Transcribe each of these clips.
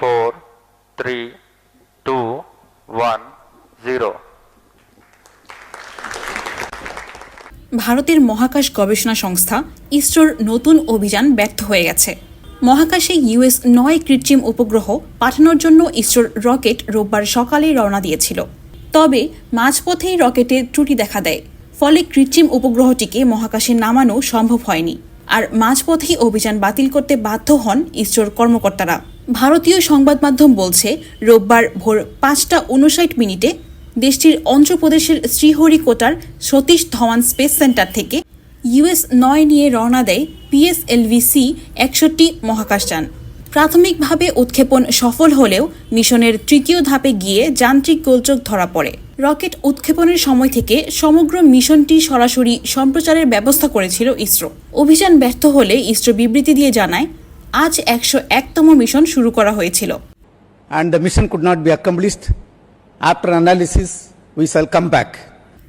four, three, two, one, zero. ভারতের মহাকাশ গবেষণা সংস্থা ইসরোর নতুন অভিযান ব্যর্থ হয়ে গেছে। মহাকাশে ইউএস নয় কৃত্রিম উপগ্রহ পাঠানোর জন্য ইসরোর রকেট রোববার সকালে রওনা দিয়েছিল। তবে মাঝপথেই রকেটে ত্রুটি দেখা দেয় ফলে কৃত্রিম উপগ্রহটিকে মহাকাশে নামানো সম্ভব হয়নি। আর মাঝপথেই অভিযান বাতিল করতে বাধ্য হন ইসরোর কর্মকর্তারা। ভারতীয় সংবাদ মাধ্যম বলছে, রোববার ভোর পাঁচটা উনষাট মিনিটে দেশটির অন্ধ্রপ্রদেশের শ্রীহরিকোটার সতীশ ধওয়ান স্পেস সেন্টার থেকে ইউএস নয় নিয়ে রওনা দেয় পিএসএলভিসি একষট্টি মহাকাশযান প্রাথমিকভাবে উৎক্ষেপণ সফল হলেও মিশনের তৃতীয় ধাপে গিয়ে যান্ত্রিক গোলযোগ ধরা পড়ে। রকেট উৎক্ষেপণের সময় থেকে সমগ্র মিশনটি সরাসরি সম্প্রচারের ব্যবস্থা করেছিল ইসরো। অভিযান ব্যর্থ হলে ইসরো বিবৃতি দিয়ে জানায় আজ একশো একতম মিশন শুরু করা হয়েছিল। And the mission could not be accomplished. After analysis, we shall come back.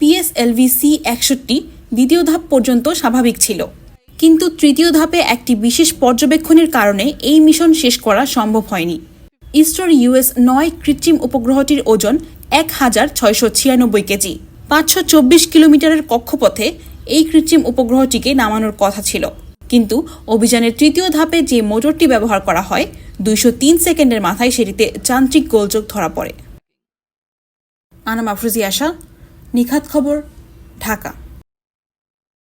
পিএসএলভিসি একষট্টি দ্বিতীয় ধাপ পর্যন্ত স্বাভাবিক ছিল। কিন্তু তৃতীয় ধাপে একটি বিশেষ পর্যবেক্ষণের কারণে এই মিশন শেষ করা সম্ভব হয়নি। ইসরোর ইউএস নয় কৃত্রিম উপগ্রহটির ওজন এক হাজার ছয়শো ছিয়ানব্বই কেজি। পাঁচশো চব্বিশ কিলোমিটারের কক্ষপথে এই কৃত্রিম উপগ্রহটিকে নামানোর কথা ছিল। কিন্তু অভিযানের তৃতীয় ধাপে যে মোটরটি ব্যবহার করা হয়, দুইশো তিন সেকেন্ডের মাথায় সেটিতে যান্ত্রিক গোলযোগ ধরা পড়ে। আনাম আফরুজি আশা, নিখাত খবর, ঢাকা।